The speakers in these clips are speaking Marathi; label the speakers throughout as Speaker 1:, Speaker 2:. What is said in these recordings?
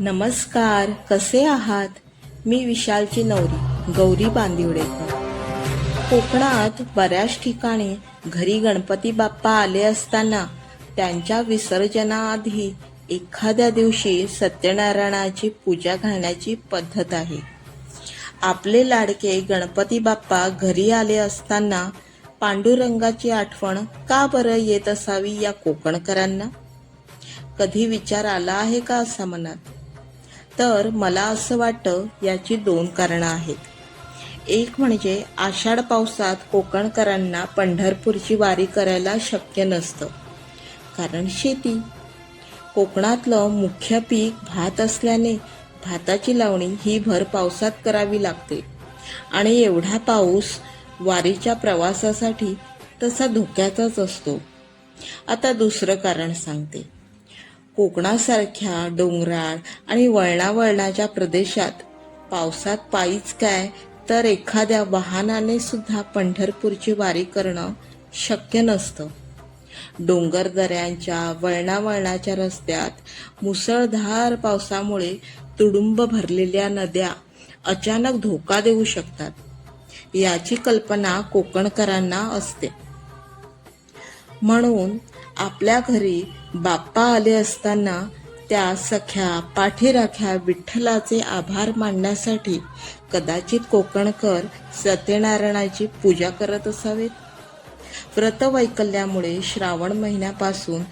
Speaker 1: नमस्कार कसे आहात? मी विशालची नवरी गौरी बांदिवडे. कोकणात बऱ्याच ठिकाणी घरी गणपती बाप्पा आले असताना त्यांच्या विसर्जनाआधी एखाद्या दिवशी सत्यनारायणाची पूजा घालण्याची पद्धत आहे. आपले लाडके गणपती बाप्पा घरी आले असताना पांडुरंगाची आठवण का बरं येत असावी या कोकणकरांना? कधी विचार आला आहे का असा मनात? तर मला असं वाटतं याची दोन कारणं आहेत. एक म्हणजे आषाढ पावसात कोकणकरांना पंढरपूरची वारी करायला शक्य नसतं. कारण शेती. कोकणातलं मुख्य पीक भात असल्याने भाताची लावणी ही भर पावसात करावी लागते. आणि एवढा पाऊस वारीच्या प्रवासासाठी तसा धोक्याचाच असतो. आता दुसरं कारण सांगते. कोकणासारख्या डोंगराळ आणि वळणावळणाच्या प्रदेशात पावसात पायीच काय तर एखाद्या वाहनाने सुद्धा पंढरपूरची वारी करणं शक्य नसतं. डोंगर दऱ्यांच्या वळणावळणाच्या रस्त्यात मुसळधार पावसामुळे तुडुंब भरलेल्या नद्या अचानक धोका देऊ शकतात याची कल्पना कोकणकरांना असते. म्हणून आपल्या घरी बाप्पा आले असताना त्या सख्या पाठीराख्या विठ्ठलाचे आभार मानण्यासाठी कदाचित कोकणकर सत्यनारायणाची पूजा करत असावेत. व्रतवैकल्यामुळे श्रावण महिन्यापासून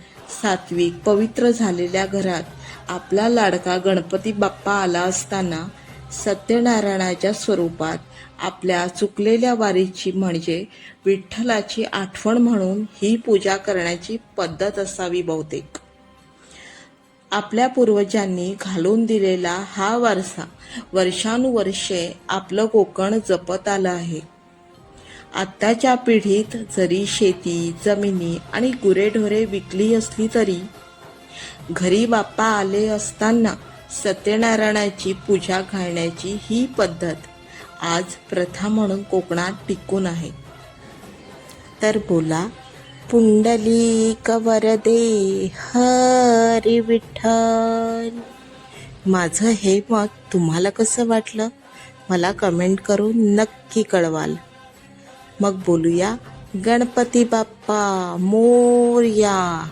Speaker 1: सात्विक पवित्र झालेल्या घरात आपला लाडका गणपती बाप्पा आला असताना सत्यनारायणाच्या स्वरूपात आपल्या चुकलेल्या वारीची म्हणजे विठ्ठलाची आठवण म्हणून ही पूजा करण्याची पद्धत असावी बहुतेक. आपल्या पूर्वजांनी घालून दिलेला हा वारसा वर्षानुवर्षे आपलं कोकण जपत आलं आहे. आत्ताच्या पिढीत जरी शेती जमिनी आणि गुरेढोरे विकली असली तरी घरी बाप्पा आले असताना सत्यनारायणाची पूजा घालण्याची ही पद्धत आज प्रथा म्हणून कोकणात टिकून आहे. तर बोला पुंडलिक वरदे हरी विठ्ठल. माझं हे मत तुम्हाला कसं वाटलं? मला कमेंट करून नक्की कळवाल. मग बोलूया गणपती बाप्पा मोरया.